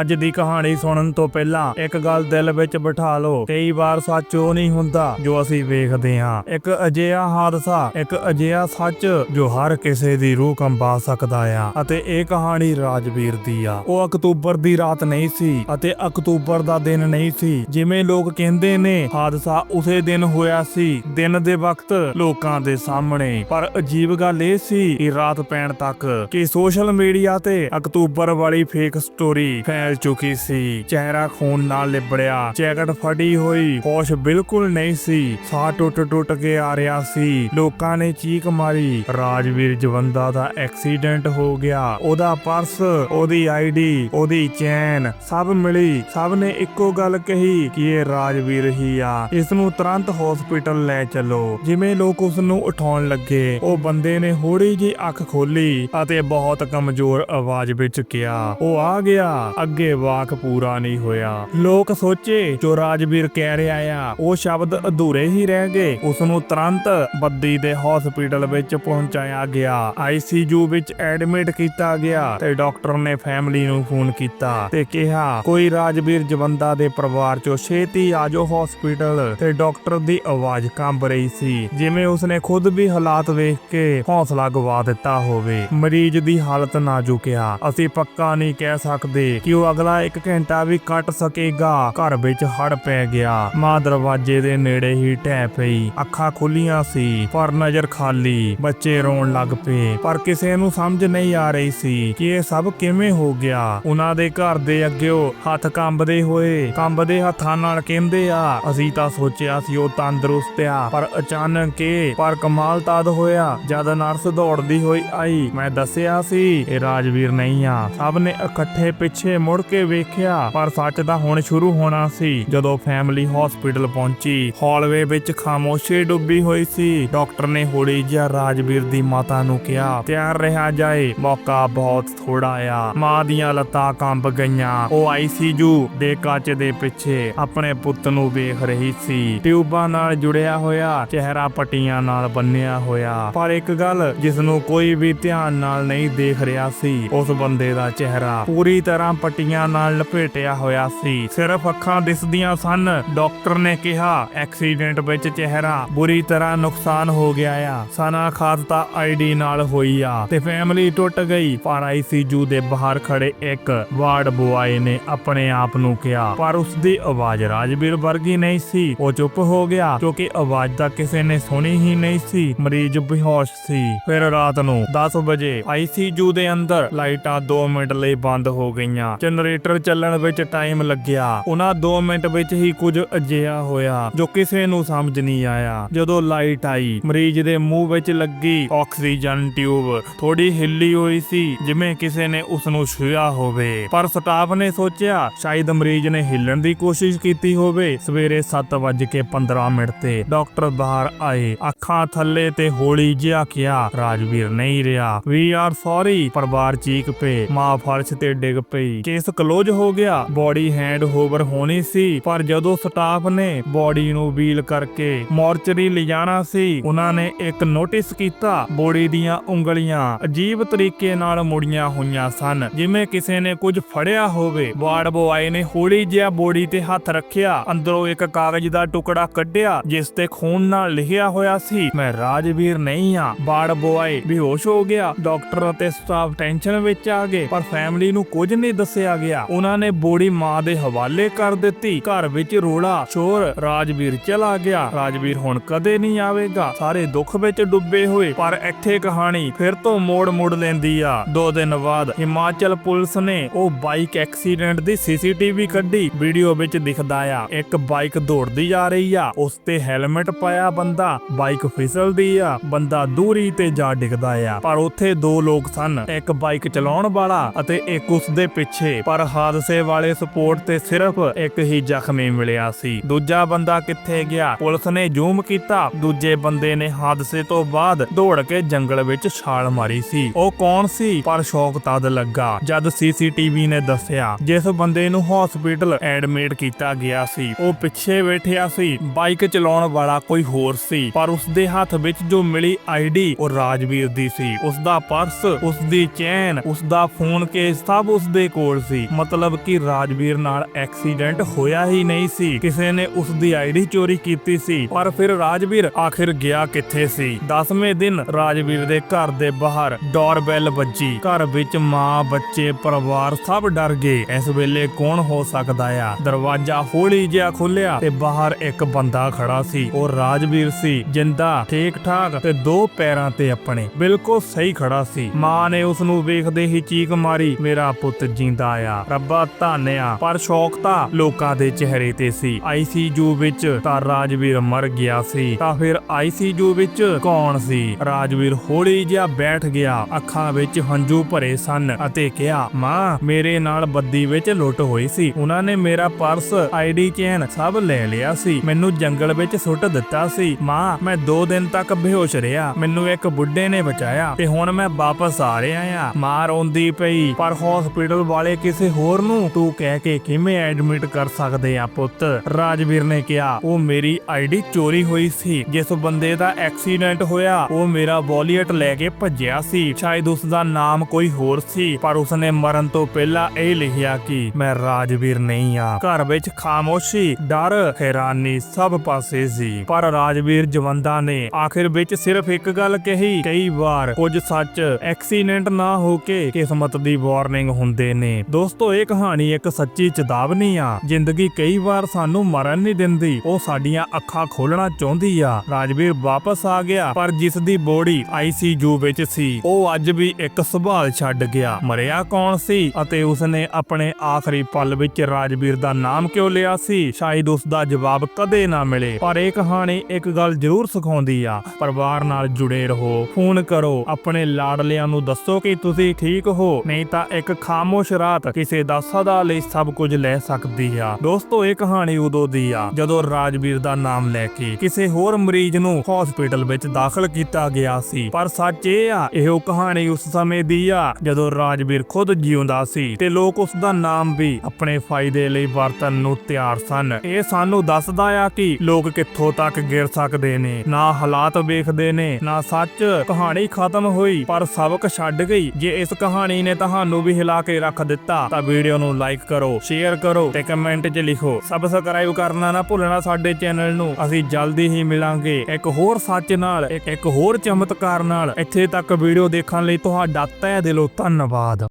ਅੱਜ ਦੀ ਕਹਾਣੀ ਸੁਣਨ ਤੋਂ ਪਹਿਲਾਂ ਇੱਕ ਗੱਲ ਦਿਲ ਵਿੱਚ ਬਿਠਾ ਲਓ। ਕਈ ਵਾਰ ਸੱਚ ਉਹ ਨਹੀਂ ਹੁੰਦਾ ਜੋ ਅਸੀਂ ਵੇਖਦੇ ਹਾਂ। ਇੱਕ ਅਜਿਹਾ ਹਾਦਸਾ, ਇੱਕ ਅਜਿਹਾ ਸੱਚ ਜੋ ਹਰ ਕਿਸੇ ਦੀ ਰੂਹ ਕੰਬਾ ਸਕਦਾ ਆ। ਅਤੇ ਇਹ ਕਹਾਣੀ ਰਾਜਵੀਰ ਦੀ ਆ। ਉਹ ਅਕਤੂਬਰ ਦੀ ਰਾਤ ਨਹੀਂ ਸੀ ਅਤੇ ਅਕਤੂਬਰ ਦਾ ਦਿਨ ਨਹੀਂ ਸੀ। ਜਿਵੇਂ ਲੋਕ ਕਹਿੰਦੇ ਨੇ, ਹਾਦਸਾ ਉਸੇ ਦਿਨ ਹੋਇਆ ਸੀ। ਦਿਨ ਦੇ ਵਕਤ ਲੋਕਾਂ ਦੇ ਸਾਹਮਣੇ। ਪਰ ਅਜੀਬ ਗੱਲ ਇਹ ਸੀ ਕਿ ਰਾਤ ਪੈਣ ਤੱਕ ਕਿ ਸੋਸ਼ਲ ਮੀਡੀਆ ਤੇ ਅਕਤੂਬਰ ਵਾਲੀ ਫੇਕ ਸਟੋਰੀ ਫੈਲ ਚੁੱਕੀ ਸੀ। ਚਿਹਰਾ ਖੂਨ ਨਾਲ ਲਿਬੜਿਆ। ਜੈਕਟ ਫਟੀ ਹੋਈ। ਹੋਸ਼ ਬਿਲਕੁਲ ਨਹੀਂ ਸੀ। ਸਾਹ ਟੁੱਟ ਟੁੱਟ ਕੇ ਆ ਰਿਹਾ ਸੀ। ਲੋਕਾਂ ਨੇ ਚੀਕ ਮਾਰੀ। ਰਾਜਵੀਰ ਜਵੰਦਾ ਦਾ ਐਕਸੀਡੈਂਟ ਹੋ ਗਿਆ। ਉਹਦਾ ਪਰਸ, ਉਹਦੀ ਆਈਡੀ ਉਹਦੀ ਚੈਨ ਸਭ ਮਿਲੀ। ਸਭ ਨੇ ਇੱਕੋ ਗੱਲ ਕਹੀ ਕਿ ਇਹ ਰਾਜਵੀਰ ਹੀ ਆ। ਇਸ ਨੂੰ ਤੁਰੰਤ ਹਸਪੀਟਲ ਲੈ ਚਲੋ। ਜਿਵੇਂ ਲੋਕ ਉਸ ਨੂੰ ਉਠਾਉਣ ਲੱਗੇ। ਉਹ ਬੰਦੇ ਨੇ ਹੌਲੀ ਜਿਹੀ ਅੱਖ ਖੋਲੀ ਅਤੇ ਬਹੁਤ ਕਮਜ਼ੋਰ ਆਵਾਜ਼ ਵਿੱਚ ਕਿਹਾ, ਉਹ ਆ ਗਿਆ। ਅੱਗੇ ਵਾਕ ਪੂਰਾ ਨਹੀਂ ਹੋਇਆ। ਲੋਕ ਸੋਚੇ, ਜੋ ਰਾਜਵੀਰ ਕਹਿ ਰਿਹਾ ਆ, ਉਹ ਸ਼ਬਦ ਅਧੂਰੇ ਹੀ ਰਹਿ ਗਏ। ਉਸ ਨੂੰ ਤੁਰੰਤ ਬੱਦੀ ਦੇ ਹਸਪੀਟਲ ਵਿੱਚ ਪਹੁੰਚਾਇਆ ਗਿਆ। ਆਈਸੀਯੂ ਵਿੱਚ ਐਡਮਿਟ ਕੀਤਾ ਗਿਆ ਤੇ ਡਾਕਟਰ ਨੇ ਫੈਮਿਲੀ ਨੂੰ ਫੋਨ ਕੀਤਾ ਤੇ ਕਿਹਾ, ਕੋਈ ਰਾਜਵੀਰ ਜਵੰਦਾ ਦੇ ਪਰਿਵਾਰ ਚੋਂ ਛੇਤੀ ਆਜੋ ਜਾਓ ਹਸਪੀਟਲ ਤੇ ਡਾਕਟਰ ਦੀ ਆਵਾਜ਼ ਕੰਬ ਰਹੀ ਸੀ, ਜਿਵੇਂ ਉਸਨੇ ਖੁਦ ਵੀ ਹਾਲਾਤ ਵੇਖ ਕੇ ਹੌਸਲਾ ਗਵਾ ਦਿੱਤਾ ਹੋਵੇ। ਮਰੀਜ਼ ਦੀ ਹਾਲਤ ਨਾਜ਼ੁਕ ਆ। ਅਸੀਂ ਪੱਕਾ ਨਹੀਂ ਕਹਿ ਸਕਦੇ ਕਿ ਉਹ ਅਗਲਾ 1 ਘੰਟਾ ਵੀ ਕੱਟ ਸਕੇਗਾ। ਘਰ ਵਿੱਚ ਹੜ ਪੈ ਗਿਆ। ਮਾਂ ਦਰਵਾਜ਼ੇ ਦੇ ਨੇੜੇ ਹੀ ਟਹਿ ਪਈ। ਅੱਖਾਂ ਖੁੱਲੀਆਂ ਸੀ, ਪਰ ਨਜ਼ਰ ਖਾਲੀ। ਬੱਚੇ ਰੋਣ ਲੱਗ ਪਏ। ਪਰ ਕਿਸੇ ਨੂੰ ਸਮਝ ਨਹੀਂ ਆ ਰਹੀ ਸੀ ਕਿ ਇਹ ਸਭ ਕਿਵੇਂ ਹੋ ਗਿਆ। ਉਹਨਾਂ ਦੇ ਘਰ ਦੇ ਅੱਗਿਓ ਹੱਥ ਕੰਬਦੇ ਹੋਏ, ਕੰਬਦੇ ਹੱਥਾਂ ਨਾਲ ਕਹਿੰਦੇ ਆ, ਅਸੀਂ ਤਾਂ ਸੋਚਿਆ ਸੀ ਉਹ ਤੰਦਰੁਸਤ ਆ, ਪਰ ਅਚਾਨਕ ਇਹ ਪਰ ਕਮਾਲ ਤਦ ਹੋਇਆ ਜਦ ਨਰਸ ਦੌੜਦੀ ਹੋਈ ਆਈ। ਮੈਂ ਦੱਸਿਆ ਸੀ, ਇਹ ਰਾਜਵੀਰ ਨਹੀਂ ਆ। ਸਭ ਨੇ ਇਕੱਠੇ ਪਿੱਛੇ ਮੁੜ ਕੇ ਵੇਖਿਆ, ਪਰ ਸੱਚ ਤਾਂ ਹੁਣ ਸ਼ੁਰੂ ਹੋਣਾ ਸੀ। ਜਦੋਂ ਫੈਮਿਲੀ ਹਸਪੀਟਲ ਪਹੁੰਚੀ ਹਾਲਵੇ ਵਿੱਚ ਖਾਮੋਸ਼ੀ ਡੁੱਬੀ ਹੋਈ ਸੀ। ਡਾਕਟਰ ਨੇ ਹੌਲੀ ਜਿਹਾ ਰਾਜਵੀਰ ਦੀ ਮਾਤਾ ਨੂੰ ਕਿਹਾ, ਤਿਆਰ ਰਿਹਾ ਜਾਏ, ਮੌਕਾ ਬਹੁਤ ਥੋੜਾ ਆ। ਮਾਂ ਦੀਆਂ ਲੱਤਾਂ ਕੰਬ ਗਈਆਂ। ਉਹ ਆਈਸੀਯੂ ਦੇ ਕੱਚ ਦੇ ਪਿੱਛੇ। ਆਪਣੇ ਪੁੱਤ ਨੂੰ ਵੇਖ ਰਹੀ ਸੀ। ਟਿਊਬਾਂ ਨਾਲ ਜੁੜਿਆ ਹੋਇਆ, ਚਿਹਰਾ ਪੱਟੀਆਂ ਨਾਲ ਬੰਨਿਆ ਹੋਇਆ। ਪਰ ਇੱਕ ਗੱਲ ਜਿਸ ਨੂੰ ਕੋਈ ਵੀ ਧਿਆਨ ਨਾਲ ਨਹੀਂ ਦੇਖ ਰਿਹਾ ਸੀ, ਉਸ ਬੰਦੇ ਦਾ ਚਿਹਰਾ ਪੂਰੀ ਤਰ੍ਹਾਂ ਪੱਟੀਆਂ ਨਾਲ ਲਪੇਟਿਆ ਹੋਇਆ ਸੀ। ਸਿਰਫ ਅੱਖਾਂ ਦਿਸਦੀਆਂ ਸਨ। ਡਾਕਟਰ ਨੇ ਕਿਹਾ, ਐਕਸੀਡੈਂਟ ਵਿੱਚ ਚਿਹਰਾ ਬੁਰੀ ਤਰ੍ਹਾਂ ਨੁਕਸਾਨ ਹੋ ਗਿਆ ਆ। ਸਨਾ ਖਾਤਾ ਆਈਡੀ ਨਾਲ ਹੋਈ ਆ ਤੇ ਫੈਮਿਲੀ ਟੁੱਟ ਗਈ। ਪਰ ਆਈਸੀਯੂ ਦੇ ਬਾਹਰ ਖੜੇ ਇੱਕ ਵਾਰਡ ਬੁਆਏ ਨੇ ਆਪਣੇ ਆਪ ਨੂੰ ਕਿਹਾ, ਪਰ ਉਸ ਦੀ ਆਵਾਜ਼ ਰਾਜਵੀਰ ਵਰਗੀ ਨਹੀਂ ਸੀ। ਉਹ ਚੁੱਪ ਹੋ ਗਿਆ, ਕਿਉਂਕਿ ਆਵਾਜ਼ ਤਾਂ ਕਿਸੇ ਨੇ ਸੁਣੀ ਹੀ ਨਹੀਂ ਸੀ। ਮਰੀਜ਼ ਬੇਹੋਸ਼ ਸੀ। ਫਿਰ ਰਾਤ ਨੂੰ 10 ਵਜੇ ਆਈਸੀਯੂ ਦੇ ਅੰਦਰ। ਲਾਈਟਾਂ 2 ਮਿੰਟ ਲਈ ਬੰਦ ਹੋ ਗਈਆਂ। ਜਨਰੇਟਰ ਚੱਲਣ ਵਿੱਚ ਟਾਈਮ ਲੱਗਿਆ। ਉਹਨਾਂ 2 ਮਿੰਟ ਵਿੱਚ ਹੀ ਕੁਝ ਅਜਿਹਾ ਹੋਇਆ ਜੋ ਕਿਸੇ ਨੂੰ ਸਮਝ ਨਹੀਂ ਆਇਆ। ਜਦੋਂ ਲਾਈਟ ਆਈ, ਮਰੀਜ਼ ਦੇ ਮੂੰਹ ਵਿੱਚ ਲੱਗੀ ਆਕਸੀਜਨ ਟਿਊਬ। ਥੋੜੀ ਹਿੱਲੀ ਹੋਈ ਸੀ, ਜਿਵੇਂ ਕਿਸੇ ਨੇ ਉਸ ਨੂੰ ਛੂਇਆ ਹੋਵੇ। ਪਰ ਸਟਾਫ ਨੇ ਸੋਚਿਆ, ਸ਼ਾਇਦ ਮਰੀਜ਼ ਨੇ ਹਿੱਲਣ ਦੀ ਕੋਸ਼ਿਸ਼ ਕੀਤੀ ਹੋਵੇ। ਸਵੇਰੇ 7:15 ਮਿੰਟ ਤੇ ਡਾਕਟਰ ਬਾਹਰ ਆਏ। ਅੱਖਾਂ ਥੱਲੇ ਤੇ ਹੌਲੀ ਜਿਹਾ ਕਿਹਾ, ਰਾਜਵੀਰ ਨਹੀਂ ਰਿਹਾ। ਵੀ ਆਰ ਸੌਰੀ ਪਰਿਵਾਰ ਚੀਕ ਪਏ, ਮਾਂ ਫਰਸ਼ ਤੇ ਡਿੱਗ ਪਈ। ਕੇਸ ਕਲੋਜ਼ ਹੋ ਗਿਆ। ਬੋਡੀ ਹੈਂਡ ਹੋਵਰ ਹੋਣੀ ਸੀ, ਪਰ ਜਦੋਂ ਸਟਾਫ ਨੇ ਬੋਡੀ ਨੂੰ ਵੀਲ ਕਰਕੇ ਮੋਰਚਰੀ ਲਿਜਾਣਾ ਸੀ, ਉਹਨਾਂ ਨੇ ਇੱਕ ਨੋਟਿਸ ਕੀਤਾ ਬੋੜੀ ਦੀਆਂ ਉਂਗਲੀਆਂ ਅਜੀਬ ਤਰੀਕੇ ਨਾਲ ਮੁੜੀਆਂ ਹੋਈਆਂ ਸਨ। ਜਿਵੇਂ ਕਿਸੇ ਨੇ ਕੁਝ ਫੜਿਆ ਹੋਵੇ, ਵਾਰਡ ਬੋਆਏ ਨੇ ਹੌਲੀ ਜਿਹਾ ਬੋੜੀ ਤੇ ਹੱਥ ਰੱਖਿਆ, ਅੰਦਰੋਂ ਇੱਕ ਕਾਗਜ਼ ਦਾ ਟੁਕੜਾ ਕੱਢਿਆ, ਜਿਸ ਤੇ ਖੂਨ ਨਾਲ ਲਿਖਿਆ ਹੋਇਆ ਸੀ, ਮੈਂ ਰਾਜਵੀਰ ਨਹੀਂ ਆ ਵਾਰਡ ਬੋਆਏ ਬੇਹੋਸ਼ ਹੋ ਗਿਆ। ਡਾਕਟਰ ਅਤੇ ਸਟਾਫ ਟੈਨਸ਼ਨ ਵਿੱਚ ਆ ਗਏ, ਪਰ ਫੈਮਿਲੀ ਨੂੰ ਕੁਝ ਨਹੀਂ ਦੱਸਿਆ। ਗਿਆ। ਉਹਨਾਂ ਨੇ ਬੋੜੀ ਮਾਂ ਦੇ ਹਵਾਲੇ ਕਰ ਦਿੱਤੀ। ਘਰ ਵਿੱਚ ਰੋਲਾ, ਸ਼ੋਰ, ਰਾਜਵੀਰ ਚਲਾ ਗਿਆ। ਰਾਜਵੀਰ ਹੁਣ ਕਦੇ ਨਹੀਂ ਆਵੇਗਾ। ਸਾਰੇ ਦੁੱਖ ਵਿੱਚ ਡੁੱਬੇ ਹੋਏ। ਪਰ ਇੱਥੇ ਕਹਾਣੀ ਫਿਰ ਤੋਂ ਮੋੜ ਮੋੜ ਲੈਂਦੀ ਆ। ਦੋ ਦਿਨ ਬਾਅਦ ਹਿਮਾਚਲ ਪੁਲਿਸ ਨੇ ਉਹ ਬਾਈਕ ਐਕਸੀਡੈਂਟ ਦੀ ਸੀਸੀਟੀਵੀ ਕੱਢੀ। ਵੀਡੀਓ ਵਿੱਚ ਦਿਖਦਾ ਆ, ਇੱਕ ਬਾਈਕ ਦੌੜਦੀ ਜਾ ਰਹੀ ਆ। ਉਸ ਤੇ ਹੈਲਮਟ ਪਾਇਆ ਬੰਦਾ, ਬਾਈਕ ਫਿਸਲਦੀ ਆ। ਬੰਦਾ ਦੂਰੀ ਤੇ ਜਾ ਡਿੱਗਦਾ ਆ। ਪਰ ਉੱਥੇ ਦੋ ਲੋਕ ਸਨ, ਇੱਕ ਬਾਈਕ ਚਲਾਉਣ ਵਾਲਾ ਅਤੇ ਇੱਕ ਉਸ ਦੇ ਪਿੱਛੇ ਪਰ ਹਾਦਸੇ ਵਾਲੇ ਸਪੋਰਟ ਤੇ ਸਿਰਫ ਇੱਕ ਹੀ ਜ਼ਖਮੀ ਮਿਲਿਆ ਸੀ। ਦੂਜਾ ਬੰਦਾ ਕਿੱਥੇ ਗਿਆ? ਪੁਲਿਸ ਨੇ ਜ਼ੂਮ ਕੀਤਾ। ਦੂਜੇ ਬੰਦੇ ਨੇ ਹਾਦਸੇ ਤੋਂ ਬਾਅਦ ਦੌੜ ਕੇ ਜੰਗਲ ਵਿੱਚ ਛਾਲ ਮਾਰੀ ਸੀ। ਉਹ ਕੌਣ ਸੀ? ਪਰ ਸ਼ੌਕ ਤਦ ਲੱਗਾ ਜਦ ਸੀਸੀਟੀਵੀ ਨੇ ਦੱਸਿਆ, ਜਿਸ ਬੰਦੇ ਨੂੰ ਹਸਪੀਟਲ ਐਡਮਿਟ ਕੀਤਾ ਗਿਆ ਸੀ। ਉਹ ਪਿੱਛੇ ਬੈਠਿਆ ਸੀ, ਬਾਈਕ ਚਲਾਉਣ ਵਾਲਾ ਕੋਈ ਹੋਰ ਸੀ, ਪਰ ਉਸ ਦੇ ਹੱਥ ਵਿੱਚ ਜੋ ਮਿਲੀ ਆਈਡੀ ਉਹ ਰਾਜਵੀਰ ਦੀ ਸੀ। ਉਸ ਦਾ ਪਰਸ ਉਸ ਦੀ ਚੈਨ ਉਸ ਦਾ ਫੋਨ ਕੇਸ ਸਭ ਉਸ ਦੇ ਕੋਲ ਸੀ। ਮਤਲਬ ਕਿ ਰਾਜਵੀਰ ਨਾਲ ਐਕਸੀਡੈਂਟ ਹੋਇਆ ਹੀ ਨਹੀਂ ਸੀ। ਕਿਸੇ ਨੇ ਉਸ ਦੀ ਆਈਡੀ ਚੋਰੀ ਕੀਤੀ ਸੀ, ਪਰ ਫਿਰ ਰਾਜਵੀਰ ਆਖਿਰ ਗਿਆ ਕਿੱਥੇ ਸੀ? 10ਵੇਂ ਦਿਨ ਰਾਜਵੀਰ ਦੇ ਘਰ ਦੇ ਬਾਹਰ ਡੋਰਬੈਲ ਵੱਜੀ। ਘਰ ਵਿੱਚ ਮਾਂ, ਬੱਚੇ, ਪਰਿਵਾਰ ਸਭ ਡਰ ਗਏ। ਇਸ ਵੇਲੇ ਕੌਣ ਹੋ ਸਕਦਾ ਆ? ਦਰਵਾਜ਼ਾ ਹੌਲੀ ਜਿਹਾ ਖੁੱਲਿਆ ਤੇ ਬਾਹਰ ਇੱਕ ਬੰਦਾ ਖੜਾ ਸੀ। ਉਹ ਰਾਜਵੀਰ ਸੀ, ਜਿੰਦਾ ਠੀਕ ਠਾਕ ਤੇ ਦੋ ਪੈਰਾਂ ਤੇ ਆਪਣੇ। ਬਿਲਕੁਲ ਸਹੀ ਖੜਾ ਸੀ। ਮਾਂ ਨੇ ਉਸ ਨੂੰ ਵੇਖਦੇ ਹੀ ਚੀਕ ਮਾਰੀ, ਮੇਰਾ ਪੁੱਤ ਜਿੰਦਾ ਆ। ਰੱਬਾ ਧਾਨਿਆ। ਪਰ ਸ਼ੌਕ ਤਾਂ ਲੋਕਾਂ ਦੇ ਚਿਹਰੇ ਤੇ ਸੀ। ਆਈਸੀਯੂ ਵਿੱਚ ਤਾਂ ਰਾਜਵੀਰ ਮਰ ਗਿਆ ਸੀ। ਤਾਂ ਫਿਰ ਆਈਸੀਯੂ ਵਿੱਚ ਕੌਣ ਸੀ? ਰਾਜਵੀਰ ਹੌਲੀ ਜਿਹਾ ਬੈਠ ਗਿਆ। ਅੱਖਾਂ ਵਿੱਚ ਹੰਝੂ ਭਰੇ ਸਨ ਅਤੇ ਕਿਹਾ, ਮਾਂ, ਮੇਰੇ ਨਾਲ ਬੱਦੀ ਵਿੱਚ ਲੁੱਟ ਹੋਈ ਸੀ। ਉਹਨਾਂ ਨੇ ਮੇਰਾ ਪਰਸ ਆਈਡੀ ਚੈਨ ਸਭ ਲੈ ਲਿਆ ਸੀ। ਮੈਨੂੰ ਜੰਗਲ ਵਿੱਚ ਸੁੱਟ ਦਿੱਤਾ ਸੀ। ਮਾਂ, ਮੈਂ 2 ਦਿਨ ਤੱਕ ਬੇਹੋਸ਼ ਰਿਹਾ। ਮੈਨੂੰ ਇੱਕ ਬੁੱਢੇ ਨੇ ਬਚਾਇਆ ਤੇ ਹੁਣ ਮੈਂ ਵਾਪਸ ਆ ਰਿਹਾ ਆ। ਮਾਂ ਰੋਂਦੀ ਪਈ, ਪਰ ਹਸਪੀਟਲ ਵਾਲੇ ਕਿਸੇ ਹੋਰ ਨੂੰ? ਤੂੰ ਕਹਿ ਕੇ ਕਿਵੇਂ ਐਡਮਿਟ ਕਰ ਸਕਦੇ ਆ ਪੁੱਤ? ਰਾਜਵੀਰ ਨੇ ਕਿਹਾ, ਉਹ ਮੇਰੀ ਆਈਡੀ ਚੋਰੀ ਹੋਈ ਸੀ। ਜਿਸ ਬੰਦੇ ਦਾ ਐਕਸੀਡੈਂਟ ਹੋਇਆ, ਉਹ ਮੇਰਾ ਵॉलेट ਲੈ ਕੇ ਭੱਜਿਆ ਸੀ। ਸ਼ਾਇਦ ਉਸ ਦਾ ਨਾਮ ਕੋਈ ਹੋਰ ਸੀ, ਪਰ ਉਸਨੇ ਮਰਨ ਤੋਂ ਪਹਿਲਾਂ ਇਹ ਲਿਖਿਆ ਕਿ ਮੈਂ ਰਾਜਵੀਰ ਨਹੀਂ ਆ। ਘਰ ਵਿੱਚ ਖਾਮੋਸ਼ੀ, ਡਰ, ਹੈਰਾਨੀ ਸਭ ਪਾਸੇ ਸੀ। ਪਰ ਰਾਜਵੀਰ ਜਵੰਦਾ ਨੇ ਆਖਿਰ ਵਿੱਚ ਸਿਰਫ ਇੱਕ ਗੱਲ ਕਹੀ, ਕਈ ਵਾਰ ਕੁਝ ਸੱਚ ਐਕਸੀਡੈਂਟ ਨਾ ਹੋ ਕੇ ਕਿਸਮਤ ਦੀ ਵਾਰਨਿੰਗ ਹੁੰਦੇ ਨੇ। ਦੋਸਤੋ, ਇਹ ਕਹਾਣੀ ਇੱਕ ਸੱਚੀ ਚੇਤਾਵਨੀ ਆ। ਜ਼ਿੰਦਗੀ ਕਈ ਵਾਰ ਸਾਨੂੰ ਮਰਨ ਨਹੀਂ ਦਿੰਦੀ। ਉਹ ਸਾਡੀਆਂ ਅੱਖਾਂ ਖੋਲਣਾ ਚਾਹੁੰਦੀ ਆ। ਰਾਜਵੀਰ ਵਾਪਸ ਆ ਗਿਆ, ਪਰ ਜਿਸ ਦੀ ਬੋਡੀ ਆਈਸੀਯੂ ਵਿੱਚ ਸੀ, ਉਹ ਅੱਜ ਵੀ ਇੱਕ ਸੰਭਾਲ ਛੱਡ ਗਿਆ। ਮਰਿਆ ਕੌਣ ਸੀ ਅਤੇ ਉਸਨੇ ਆਪਣੇ ਆਖਰੀ ਪਲ ਵਿੱਚ ਰਾਜਵੀਰ ਦਾ ਨਾਮ ਕਿਉਂ ਲਿਆ ਸੀ? ਸ਼ਾਇਦ ਉਸ ਦਾ ਜਵਾਬ ਕਦੇ ਨਾ ਮਿਲੇ। ਪਰ ਇਹ ਕਹਾਣੀ ਇੱਕ ਗੱਲ ਜ਼ਰੂਰ ਸਿਖਾਉਂਦੀ ਆ। ਪਰਿਵਾਰ ਨਾਲ ਜੁੜੇ ਰਹੋ, ਫੋਨ ਕਰੋ, ਆਪਣੇ ਲਾਡਲਿਆਂ ਨੂੰ ਦੱਸੋ ਕਿ ਤੁਸੀਂ ਠੀਕ ਹੋ। ਨਹੀਂ ਤਾਂ ਇੱਕ ਖਾਮੋਸ਼ ਰਾਤ ਕਿਸੇ ਦਾ ਸਦਾ ਲਈ ਸਭ ਕੁਝ ਲੈ ਸਕਦੀ ਆ। ਦੋਸਤੋ, ਇਹ ਕਹਾਣੀ ਉਦੋਂ ਦੀ ਆ, ਜਦੋਂ ਰਾਜਵੀਰ ਦਾ ਨਾਮ ਲੈ ਕੇ ਕਿਸੇ ਹੋਰ ਮਰੀਜ਼ ਨੂੰ ਹਸਪੀਟਲ ਵਿੱਚ ਦਾਖਲ ਕੀਤਾ ਗਿਆ ਸੀ। ਪਰ ਸੱਚ ਇਹ ਆ, ਇਹੋ ਕਹਾਣੀ ਉਸ ਸਮੇਂ ਦੀ ਆ, ਜਦੋਂ ਰਾਜਵੀਰ ਖੁਦ ਜਿਉਂਦਾ ਸੀ ਤੇ ਲੋਕ ਉਸ ਦਾ ਨਾਮ ਵੀ ਆਪਣੇ ਫਾਇਦੇ ਲਈ ਵਰਤਣ ਨੂੰ ਤਿਆਰ ਸਨ। ਇਹ ਸਾਨੂੰ ਦੱਸਦਾ ਆ ਕਿ ਲੋਕ ਕਿੱਥੋਂ ਤੱਕ ਗਿਰ ਸਕਦੇ ਨੇ, ਨਾ ਹਾਲਾਤ ਵੇਖਦੇ ਨੇ, ਨਾ ਸੱਚ ਕਹਾਣੀ ਖਤਮ ਹੋਈ, ਪਰ ਸਬਕ ਛੱਡ ਗਈ। ਜੇ ਇਸ ਕਹਾਣੀ ਨੇ ਤੁਹਾਨੂੰ ਵੀ ਹਿਲਾ ਕੇ ਰੱਖ ਦਿੱਤਾ ਤਾਂ ਵੀਡੀਓ ਨੂੰ ਲਾਈਕ ਕਰੋ ਸ਼ੇਅਰ ਕਰੋ ਤੇ ਕਮੈਂਟ 'ਚ ਲਿਖੋ। ਸਬਸਕ੍ਰਾਈਬ ਕਰਨਾ ਨਾ ਭੁੱਲਣਾ ਸਾਡੇ ਚੈਨਲ ਨੂੰ। ਅਸੀਂ ਜਲਦੀ ਹੀ ਮਿਲਾਂਗੇ ਇੱਕ ਹੋਰ ਸੱਚ ਨਾਲ ਇੱਕ ਇੱਕ ਹੋਰ ਚਮਤਕਾਰ ਨਾਲ। ਇੱਥੇ ਤੱਕ ਵੀਡੀਓ ਦੇਖਣ ਲਈ ਤੁਹਾਡਾ ਤਹਿ ਦਿਲੋਂ ਧੰਨਵਾਦ।